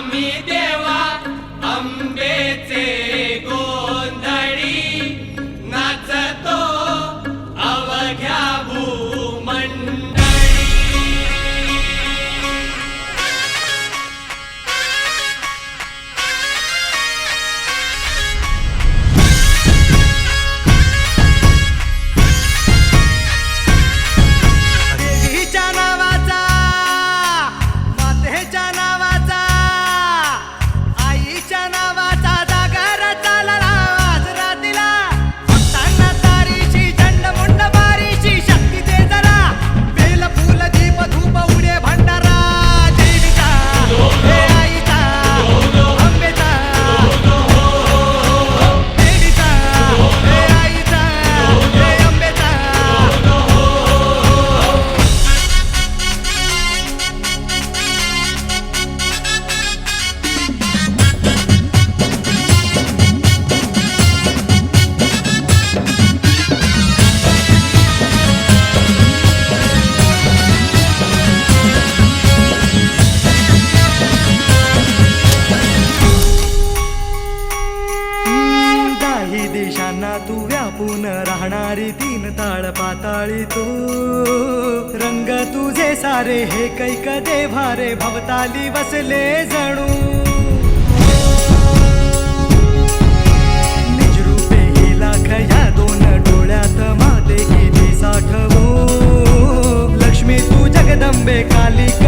me dê. व्यापून राहणारी तीन ताळ पाताळी तू. रंग तुझे सारे हे कैक देवारे भवताली बसले जणू. निजरूपे ही लाख दोन डोळ्यात माते किती साठवू. लक्ष्मी तू जगदंबे कालिका